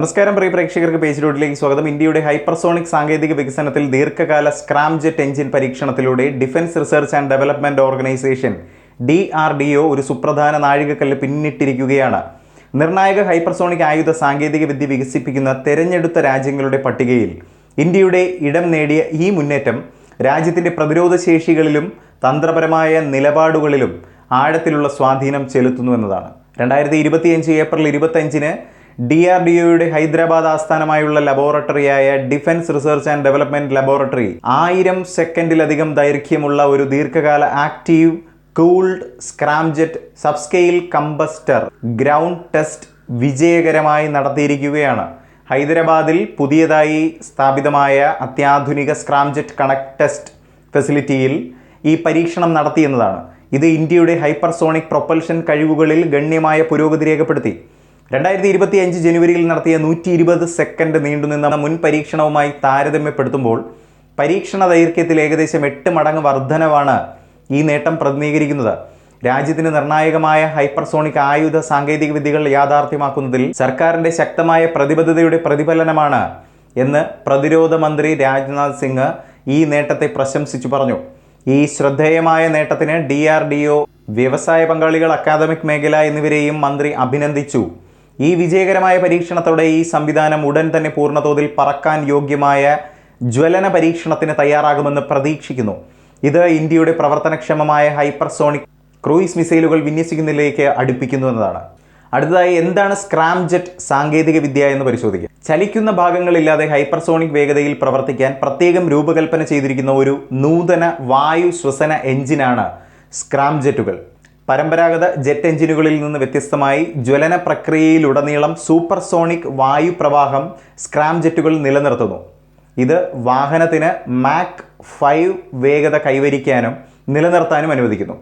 നമസ്കാരം പ്രിയ പ്രേക്ഷകർക്ക് പേജ് റോഡിലേക്ക് സ്വാഗതം. ഇന്ത്യയുടെ ഹൈപ്പർസോണിക് സാങ്കേതിക വികസനത്തിൽ ദീർഘകാല scram jet engine പരീക്ഷണത്തിലൂടെ defence research and development organisation D R D O ഒരു സുപ്രധാന നാഴികക്കല്ല് പിന്നിട്ടിരിക്കുകയാണ്. നിർണായക ഹൈപ്പർസോണിക് ആയുധ സാങ്കേതിക വിദ്യ വികസിപ്പിക്കുന്ന തെരഞ്ഞെടുത്ത രാജ്യങ്ങളുടെ പട്ടികയിൽ ഇന്ത്യയുടെ ഇടം നേടിയ ഈ മുന്നേറ്റം രാജ്യത്തിന്റെ പ്രതിരോധ ശേഷികളിലും തന്ത്രപരമായ നിലപാടുകളിലും ആഴത്തിലുള്ള സ്വാധീനം ചെലുത്തുന്നു എന്നതാണ്. രണ്ടായിരത്തി ഇരുപത്തിയഞ്ച് ഏപ്രിൽ ഇരുപത്തഞ്ചിന് ഡി ആർ ഡി ഒയുടെ ഹൈദരാബാദ് ആസ്ഥാനമായുള്ള ലബോറട്ടറിയായ defence research and development laboratory ആയിരം സെക്കൻഡിലധികം ദൈർഘ്യമുള്ള ഒരു ദീർഘകാല active cooled scramjet subscale combustor ground test വിജയകരമായി നടത്തിയിരിക്കുകയാണ്. ഹൈദരാബാദിൽ പുതിയതായി സ്ഥാപിതമായ അത്യാധുനിക സ്ക്രാംജെറ്റ് കണക്ട് ടെസ്റ്റ് ഫെസിലിറ്റിയിൽ ഈ പരീക്ഷണം നടത്തിയെന്നതാണ്. ഇത് ഇന്ത്യയുടെ ഹൈപ്പർസോണിക് പ്രൊപ്പൽഷൻ കഴിവുകളിൽ ഗണ്യമായ പുരോഗതി രേഖപ്പെടുത്തി. രണ്ടായിരത്തി ഇരുപത്തി അഞ്ച് ജനുവരിയിൽ നടത്തിയ നൂറ്റി ഇരുപത് സെക്കൻഡ് നീണ്ടുനിന്ന മുൻ പരീക്ഷണവുമായി താരതമ്യപ്പെടുത്തുമ്പോൾ പരീക്ഷണ ദൈർഘ്യത്തിൽ ഏകദേശം എട്ട് മടങ്ങ് വർധനവാണ് ഈ നേട്ടം പ്രതിനിധീകരിക്കുന്നത്. രാജ്യത്തിന് നിർണായകമായ ഹൈപ്പർസോണിക് ആയുധ സാങ്കേതിക വിദ്യകൾ യാഥാർത്ഥ്യമാക്കുന്നതിൽ സർക്കാരിന്റെ ശക്തമായ പ്രതിബദ്ധതയുടെ പ്രതിഫലനമാണ് എന്ന് പ്രതിരോധ മന്ത്രി രാജ്നാഥ് സിംഗ് ഈ നേട്ടത്തെ പ്രശംസിച്ചു പറഞ്ഞു. ഈ ശ്രദ്ധേയമായ നേട്ടത്തിന് ഡി ആർ ഡി ഒ വ്യവസായ പങ്കാളികൾ അക്കാദമിക് മേഖല എന്നിവരെയും മന്ത്രി അഭിനന്ദിച്ചു. ഈ വിജയകരമായ പരീക്ഷണത്തോടെ ഈ സംവിധാനം ഉടൻ തന്നെ പൂർണതോതിൽ പറക്കാൻ യോഗ്യമായ ജ്വലന പരീക്ഷണത്തിന് തയ്യാറാകുമെന്ന് പ്രതീക്ഷിക്കുന്നു. ഇത് ഇന്ത്യയുടെ പ്രവർത്തനക്ഷമമായ ഹൈപ്പർസോണിക് ക്രൂയിസ് മിസൈലുകൾ വിന്യസിക്കുന്നതിലേക്ക് അടുപ്പിക്കുന്നു എന്നതാണ്. അടുത്തതായി എന്താണ് സ്ക്രാം ജെറ്റ് സാങ്കേതിക വിദ്യ എന്ന് പരിശോധിക്കുക ചലിക്കുന്ന ഭാഗങ്ങളില്ലാതെ ഹൈപ്പർസോണിക് വേഗതയിൽ പ്രവർത്തിക്കാൻ പ്രത്യേകം രൂപകൽപ്പന ചെയ്തിരിക്കുന്ന ഒരു നൂതന വായു ശ്വസന എഞ്ചിനാണ് സ്ക്രാം ജെറ്റുകൾ പരമ്പരാഗത ജെറ്റ് എഞ്ചിനുകളിൽ നിന്ന് വ്യത്യസ്തമായി ജ്വലന പ്രക്രിയയിലുടനീളം സൂപ്പർസോണിക് വായു പ്രവാഹം സ്ക്രാം ജെറ്റുകൾ നിലനിർത്തുന്നു. ഇത് വാഹനത്തിന് മാക് ഫൈവ് വേഗത കൈവരിക്കാനും നിലനിർത്താനും അനുവദിക്കുന്നു.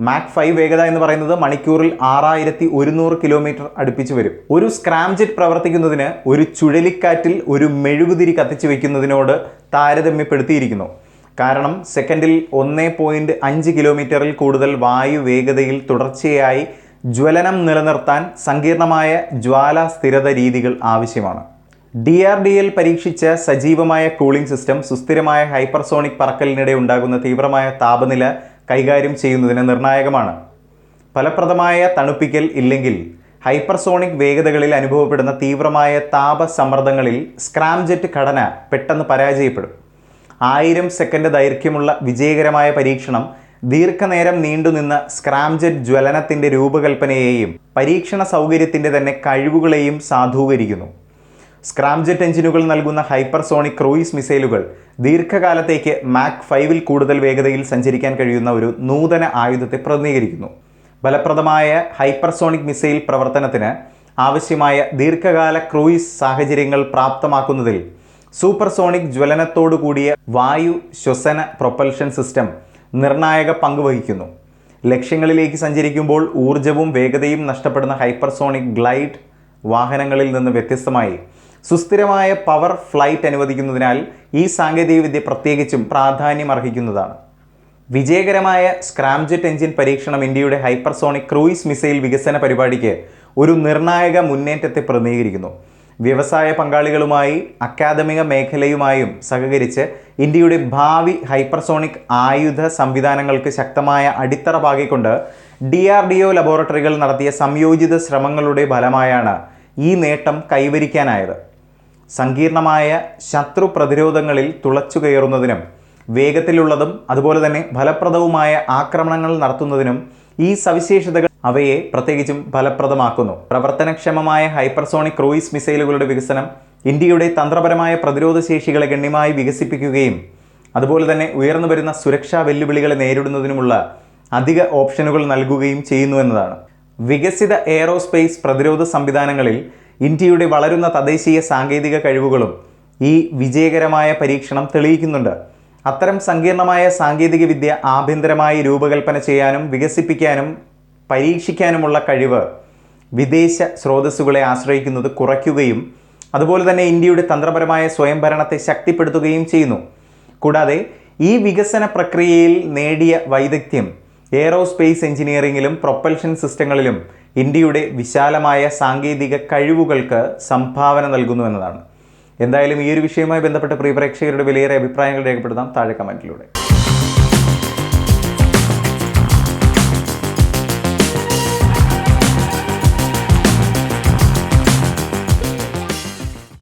മാക് ഫൈവ് വേഗത എന്ന് പറയുന്നത് മണിക്കൂറിൽ ആറായിരത്തി ഒരുന്നൂറ് കിലോമീറ്റർ അടുപ്പിച്ച് വരും. ഒരു സ്ക്രാം ജെറ്റ് പ്രവർത്തിക്കുന്നതിന് ഒരു ചുഴലിക്കാറ്റിൽ ഒരു മെഴുകുതിരി കത്തിച്ചു വയ്ക്കുന്നതിനോട് താരതമ്യപ്പെടുത്തിയിരിക്കുന്നു. കാരണം സെക്കൻഡിൽ ഒന്ന് പോയിന്റ് അഞ്ച് കിലോമീറ്ററിൽ കൂടുതൽ വായു വേഗതയിൽ തുടർച്ചയായി ജ്വലനം നിലനിർത്താൻ സങ്കീർണമായ ജ്വാല സ്ഥിരത രീതികൾ ആവശ്യമാണ്. ഡി ആർ ഡി എൽ പരീക്ഷിച്ച സജീവമായ കൂളിംഗ് സിസ്റ്റം സുസ്ഥിരമായ ഹൈപ്പർസോണിക് പറക്കലിനിടെ ഉണ്ടാകുന്ന തീവ്രമായ താപനില കൈകാര്യം ചെയ്യുന്നതിന് നിർണായകമാണ്. ഫലപ്രദമായ തണുപ്പിക്കൽ ഇല്ലെങ്കിൽ ഹൈപ്പർസോണിക് വേഗതകളിൽ അനുഭവപ്പെടുന്ന തീവ്രമായ താപസമ്മർദ്ദങ്ങളിൽ സ്ക്രാംജെറ്റ് ഘടന പെട്ടെന്ന് പരാജയപ്പെടും. ആയിരം സെക്കൻഡ് ദൈർഘ്യമുള്ള വിജയകരമായ പരീക്ഷണം ദീർഘനേരം നീണ്ടുനിന്ന സ്ക്രാംജെറ്റ് ജ്വലനത്തിന്റെ രൂപകൽപ്പനയെയും പരീക്ഷണ സൗകര്യത്തിന്റെ തന്നെ കഴിവുകളെയും സാധൂകരിക്കുന്നു. സ്ക്രാംജെറ്റ് എഞ്ചിനുകൾ നൽകുന്ന ഹൈപ്പർസോണിക് ക്രൂയിസ് മിസൈലുകൾ ദീർഘകാലത്തേക്ക് മാക് ഫൈവിൽ കൂടുതൽ വേഗതയിൽ സഞ്ചരിക്കാൻ കഴിയുന്ന ഒരു നൂതന ആയുധത്തെ പ്രതിനിധീകരിക്കുന്നു. ഫലപ്രദമായ ഹൈപ്പർസോണിക് മിസൈൽ പ്രവർത്തനത്തിന് ആവശ്യമായ ദീർഘകാല ക്രൂയിസ് സാഹചര്യങ്ങൾ പ്രാപ്തമാക്കുന്നതിൽ സൂപ്പർസോണിക് ജ്വലനത്തോടു കൂടിയ വായു ശ്വസന പ്രൊപ്പൽഷൻ സിസ്റ്റം നിർണായക പങ്ക് വഹിക്കുന്നു. ലക്ഷ്യങ്ങളിലേക്ക് സഞ്ചരിക്കുമ്പോൾ ഊർജവും വേഗതയും നഷ്ടപ്പെടുന്ന ഹൈപ്പർസോണിക് ഗ്ലൈഡ് വാഹനങ്ങളിൽ നിന്ന് വ്യത്യസ്തമായി. സുസ്ഥിരമായ പവർ ഫ്ലൈറ്റ് അനുവദിക്കുന്നതിനാൽ ഈ സാങ്കേതികവിദ്യ പ്രത്യേകിച്ചും പ്രാധാന്യം അർഹിക്കുന്നതാണ്. വിജയകരമായ സ്ക്രാംജെറ്റ് എഞ്ചിൻ പരീക്ഷണം ഇന്ത്യയുടെ ഹൈപ്പർസോണിക് ക്രൂയിസ് മിസൈൽ വികസന പരിപാടിക്ക് ഒരു നിർണായക മുന്നേറ്റത്തെ പ്രതിനിധീകരിക്കുന്നു. വ്യവസായ പങ്കാളികളുമായി അക്കാദമിക മേഖലയുമായും സഹകരിച്ച് ഇന്ത്യയുടെ ഭാവി ഹൈപ്പർസോണിക് ആയുധ സംവിധാനങ്ങൾക്ക് ശക്തമായ അടിത്തറ പാകിക്കൊണ്ട് ഡി ആർ ഡി ഒ ലബോറട്ടറികൾ നടത്തിയ സംയോജിത ശ്രമങ്ങളുടെ ഫലമായാണ് ഈ നേട്ടം കൈവരിക്കാനായത്. സങ്കീർണമായ ശത്രു പ്രതിരോധങ്ങളിൽ തുളച്ചു കയറുന്നതിനും വേഗത്തിലുള്ളതും അതുപോലെ തന്നെ ഫലപ്രദവുമായ ആക്രമണങ്ങൾ നടത്തുന്നതിനും ഈ സവിശേഷതകൾ അവയെ പ്രത്യേകിച്ചും ഫലപ്രദമാക്കുന്നു. പ്രവർത്തനക്ഷമമായ ഹൈപ്പർസോണിക് ക്രൂയിസ് മിസൈലുകളുടെ വികസനം ഇന്ത്യയുടെ തന്ത്രപരമായ പ്രതിരോധ ശേഷികളെ ഗണ്യമായി വികസിപ്പിക്കുകയും അതുപോലെ തന്നെ ഉയർന്നു വരുന്ന സുരക്ഷാ വെല്ലുവിളികളെ നേരിടുന്നതിനുമുള്ള അധിക ഓപ്ഷനുകൾ നൽകുകയും ചെയ്യുന്നു എന്നതാണ്. വികസിത എയറോസ്പേസ് പ്രതിരോധ സംവിധാനങ്ങളിൽ ഇന്ത്യയുടെ വളരുന്ന തദ്ദേശീയ സാങ്കേതിക കഴിവുകളും ഈ വിജയകരമായ പരീക്ഷണം തെളിയിക്കുന്നുണ്ട്. അത്തരം സങ്കീർണമായ സാങ്കേതികവിദ്യ ആഭ്യന്തരമായി രൂപകൽപ്പന ചെയ്യാനും വികസിപ്പിക്കാനും പരീക്ഷിക്കാനുമുള്ള കഴിവ് വിദേശ സ്രോതസ്സുകളെ ആശ്രയിക്കുന്നത് കുറയ്ക്കുകയും അതുപോലെ തന്നെ ഇന്ത്യയുടെ തന്ത്രപരമായ സ്വയംഭരണത്തെ ശക്തിപ്പെടുത്തുകയും ചെയ്യുന്നു. കൂടാതെ ഈ വികസന പ്രക്രിയയിൽ നേടിയ വൈദഗ്ധ്യം എയറോസ്പേസ് എഞ്ചിനീയറിംഗിലും പ്രൊപ്പൽഷൻ സിസ്റ്റങ്ങളിലും ഇന്ത്യയുടെ വിശാലമായ സാങ്കേതിക കഴിവുകൾക്ക് സംഭാവന നൽകുന്നു എന്നതാണ്. എന്തായാലും ഈ ഒരു വിഷയവുമായി ബന്ധപ്പെട്ട് പ്രിയപ്രേക്ഷകരുടെ വിലയേറെ അഭിപ്രായങ്ങൾ രേഖപ്പെടുത്താം. താഴെ കമന്റിലൂടെ